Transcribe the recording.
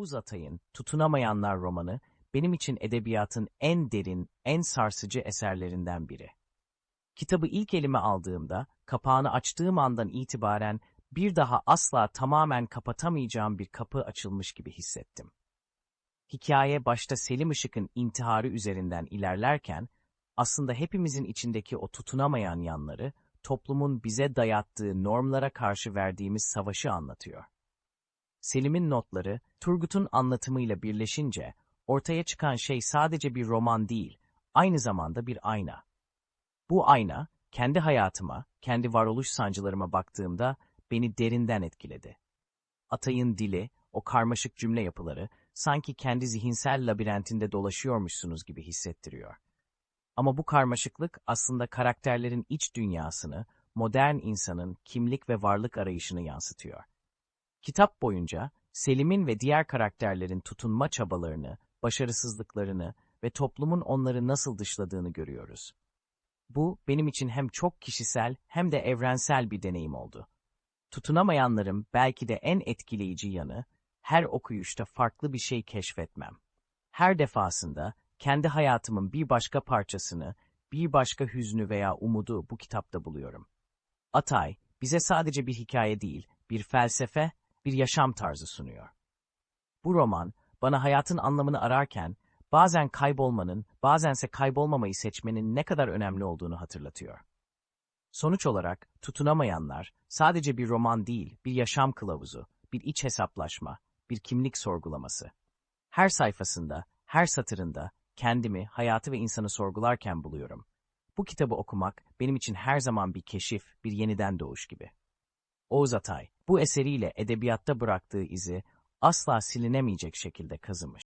Oğuz Atay'ın Tutunamayanlar romanı benim için edebiyatın en derin, en sarsıcı eserlerinden biri. Kitabı ilk elime aldığımda, kapağını açtığım andan itibaren bir daha asla tamamen kapatamayacağım bir kapı açılmış gibi hissettim. Hikaye başta Selim Işık'ın intiharı üzerinden ilerlerken, aslında hepimizin içindeki o tutunamayan yanları, toplumun bize dayattığı normlara karşı verdiğimiz savaşı anlatıyor. Selim'in notları, Turgut'un anlatımıyla birleşince, ortaya çıkan şey sadece bir roman değil, aynı zamanda bir ayna. Bu ayna, kendi hayatıma, kendi varoluş sancılarıma baktığımda beni derinden etkiledi. Atay'ın dili, o karmaşık cümle yapıları, sanki kendi zihinsel labirentinde dolaşıyormuşsunuz gibi hissettiriyor. Ama bu karmaşıklık aslında karakterlerin iç dünyasını, modern insanın kimlik ve varlık arayışını yansıtıyor. Kitap boyunca Selim'in ve diğer karakterlerin tutunma çabalarını, başarısızlıklarını ve toplumun onları nasıl dışladığını görüyoruz. Bu benim için hem çok kişisel hem de evrensel bir deneyim oldu. Tutunamayanların belki de en etkileyici yanı, her okuyuşta farklı bir şey keşfetmem. Her defasında kendi hayatımın bir başka parçasını, bir başka hüznü veya umudu bu kitapta buluyorum. Atay, bize sadece bir hikaye değil, bir felsefe, bir yaşam tarzı sunuyor. Bu roman, bana hayatın anlamını ararken, bazen kaybolmanın, bazense kaybolmamayı seçmenin ne kadar önemli olduğunu hatırlatıyor. Sonuç olarak, tutunamayanlar, sadece bir roman değil, bir yaşam kılavuzu, bir iç hesaplaşma, bir kimlik sorgulaması. Her sayfasında, her satırında, kendimi, hayatı ve insanı sorgularken buluyorum. Bu kitabı okumak, benim için her zaman bir keşif, bir yeniden doğuş gibi. Oğuz Atay, bu eseriyle edebiyatta bıraktığı izi asla silinemeyecek şekilde kazımış.